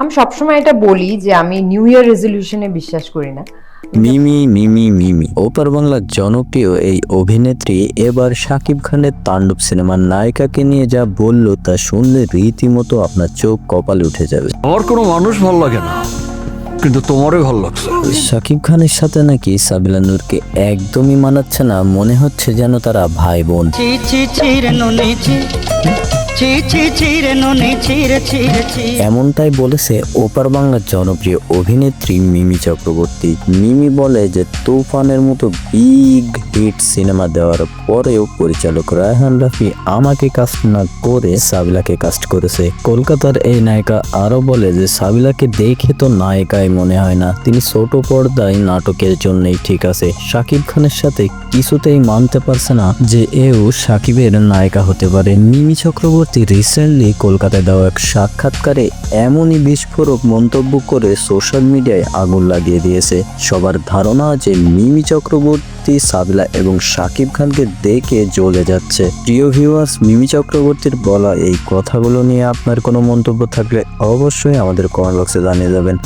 আমি সবসময় এটা বলি যে আমি নিউ ইয়ার রেজলিউশনে বিশ্বাস করি না। মিমি মিমি মিমি। ওপার বাংলার জনপ্রিয় এই অভিনেত্রী এবার শাকিব খানের তাণ্ডব সিনেমার নায়িকাকে নিয়ে যা বলল তা শুনলে রীতিমতো আপনার চোখ কপালে উঠে যাবে। আমার কোনো মানুষ ভালো লাগে না কিন্তু তোমারই ভালো লাগছে। শাকিব খানের সাথে নাকি সাবিলা নূরকে একদমই মানাচ্ছে না মনে হচ্ছে যেন তারা ভাই বোন এমনটাই বলেছে ওপার বাংলার জনপ্রিয় অভিনেত্রী মিমি চক্রবর্তী। মিমি বলে যে, তুফানের মতো বিগ হিট সিনেমা দেওয়ার পরেও পরিচালক রায়হান রাফি আমাকে কাস্ট না করে সাবিলাকে কাস্ট করেছে। কলকাতার এই নায়িকা আরও বলে যে, সাবিলাকে দেখে তো নায়িকাই মনে হয় না। তিনি ছোট পর্দায় নাটকের জন্যই ঠিক আছে। শাকিব খানের সাথে কিছুতেই মানতে পারছে না যে, এও সাকিবের নায়িকা হতে পারে। মিমি চক্রবর্তী রিসেন্টলি কলকাতায় দেওয়া এক সাক্ষাৎকারে এমনই বিস্ফোরক মন্তব্য করে সোশ্যাল মিডিয়ায় আগুন লাগিয়ে দিয়েছে। সবার ধারণা যে মিমি চক্রবর্তী, সাবিলা এবং শাকিব খানকে দেখে জ্বলে যাচ্ছে। প্রিয় ভিউয়ার্স মিমি চক্রবর্তীর বলা এই কথাগুলো নিয়ে আপনার কোনো মন্তব্য থাকলে অবশ্যই আমাদের কমেন্ট বক্সে জানিয়ে যাবেন